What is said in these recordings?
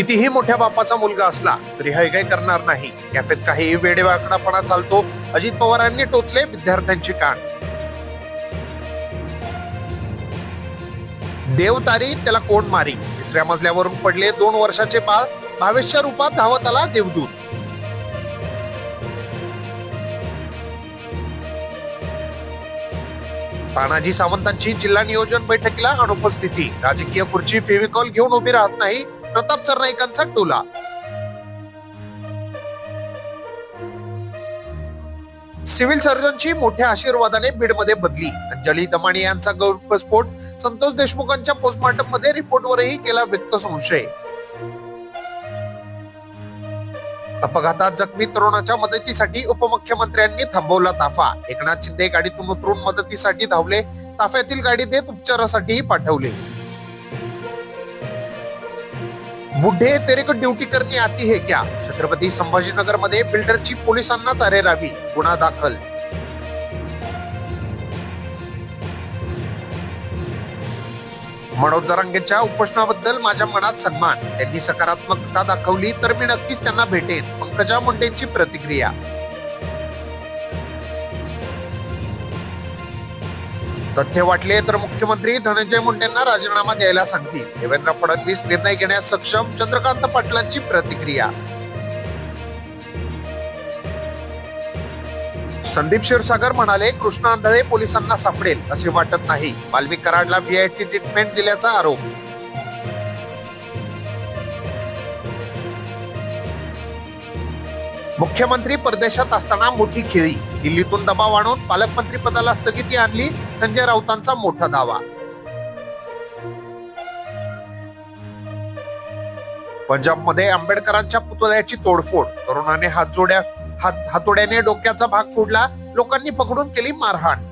कितीही मोठ्या बापाचा मुलगा असला तरी हे काही करणार नाही. कॅफेत काही वेडेवाकडापणा चालतो. अजित पवारांनी टोचले विद्यार्थ्यांची कान. देव तारी त्याला कोण मारी? तिसऱ्या मजल्यावरून पडले दोन वर्षाचे बाळ. भावेशच्या रूपात धावत आला देवदूत. तानाजी सावंतांची जिल्हा नियोजन बैठकीला अनुपस्थिती. राजकीय खुर्ची फेविकॉल घेऊन उभी राहत नाही. प्रताप सरनाईकांचा टोला. सिव्हिल सर्जनची मोठ्या आशीर्वादाने बीडमध्ये बदली. अंजली दमाणी यांचा गौरस्फोट संतोष देशमुखांच्या पोस्टमॉर्टममध्ये रिपोर्टवरही केला व्यक्त संशय. अपघातात जखमी तरुणाच्या मदतीसाठी उपमुख्यमंत्र्यांनी थांबवला ताफा. एकनाथ शिंदे गाडीतून उतरून मदतीसाठी धावले. ताफ्यातील गाडी देत उपचारासाठीही पाठवले. बुढे तेरे को ड्युटी करणे आती है क्या? छत्रपती संभाजीनगरमध्ये बिल्डरची पोलिसांना चारेरावी गुन्हा दाखल. मनोज जरांगेच्या उपोषणाबद्दल माझ्या मनात सन्मान. त्यांनी सकारात्मकता दाखवली तर मी नक्कीच त्यांना भेटेन. पंकजा मुंडेंची प्रतिक्रिया. तथ्य वाटले तर मुख्यमंत्री धनंजय मुंडेंना राजीनामा द्यायला सांगतील. देवेंद्र फडणवीस निर्णय घेण्यास सक्षम चंद्रकांत पाटलांची प्रतिक्रिया. संदीप क्षीरसागर म्हणाले कृष्णा आंधळे पोलिसांना सापडेल असे वाटत नाही. वाल्मिक कराडला व्हीआयटी ट्रीटमेंट दिल्याचा आरोप. मुख्यमंत्री परदेशात असताना मोठी खेळी. दिल्लीतून दबाव आणून पालकमंत्री पदाला स्थगिती आणली संजय राऊतांचा मोठा दावा. पंजाबमध्ये आंबेडकरांच्या पुतळ्याची तोडफोड. तरुणाने हातजोड्या हात हातोड्याने डोक्याचा भाग फोडला लोकांनी पकडून केली मारहाण.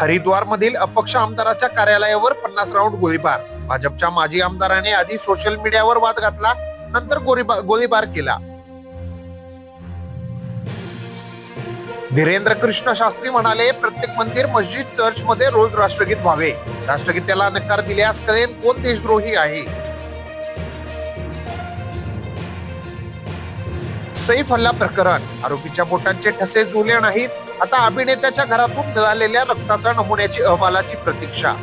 हरिद्वार मधील अपक्ष आमदाराच्या कार्यालयावर पन्नास राऊंड गोळीबार. भाजपच्या माजी आमदाराने आधी सोशल मीडियावर वाद घातला नंतर गोळीबार गोळीबार केला. धीरेंद्र कृष्ण शास्त्री म्हणाले प्रत्येक मंदिर मस्जिद चर्च मध्ये रोज राष्ट्रगीत व्हावे. राष्ट्रगीताला नकार दिल्यास कळेल कोण देशद्रोही आहे. सैफ हल्ला प्रकरण. आरोपीच्या बोटांचे ठसे जुळले नाहीत. आता अभिनेत्याच्या घरातून मिळालेल्या रक्ताच्या नमुन्याची अहवालाची प्रतीक्षा.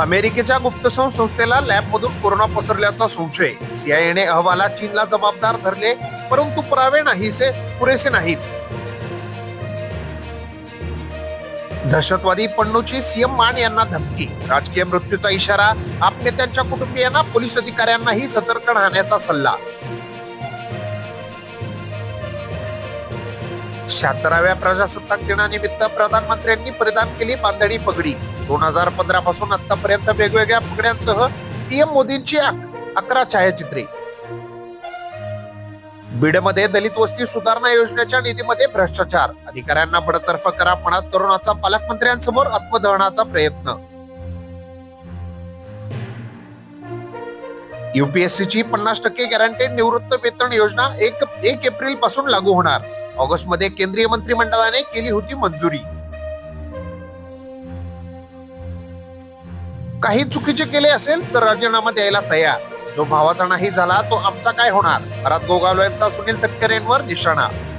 अमेरिकेच्या गुप्तसंस्था संस्थेला लॅबमधून कोरोना पसरल्याचा संशय. सीआयएने अहवालात चीनला जबाबदार धरले परंतु पुरावे नाहीसे पुरेसे नाहीत. दहशतवादी पन्नूची सीएम मान यांना धमकी. राजकीय मृत्यूचा इशारा आप नेत्यांच्या कुटुंबियांना पोलीस अधिकाऱ्यांनाही सतर्क राहण्याचा सल्ला. शहात्तराव्या प्रजासत्ताक दिनानिमित्त प्रधानमंत्र्यांनी परिधान केली बांधणी पगडी. दोन हजार पंधरा पासून आतापर्यंत वेगवेगळ्या पकड्यांसह पीएम मोदींची अक- अकरा छायाचित्रे. बीडमध्ये दलित वस्ती सुधारणा योजनेच्या निधीमध्ये भ्रष्टाचार. अधिकाऱ्यांना बडतर्फ करा म्हणत तरुणाचा पालकमंत्र्यांसमोर आत्मदहनाचा प्रयत्न. युपीएससीची पन्नास टक्के गॅरंटेड निवृत्त वेतन योजना एक एक एप्रिलपासून लागू होणार. ऑगस्टमध्ये केंद्रीय मंत्रिमंडळाने केली होती मंजुरी. काही चुकीचे केले असेल तर राजीनामा द्यायला तयार. जो भावाचा नाही झाला तो आमचा काय होणार? परत गोगावले यांचा सुनील तटकरेंवर निशाणा.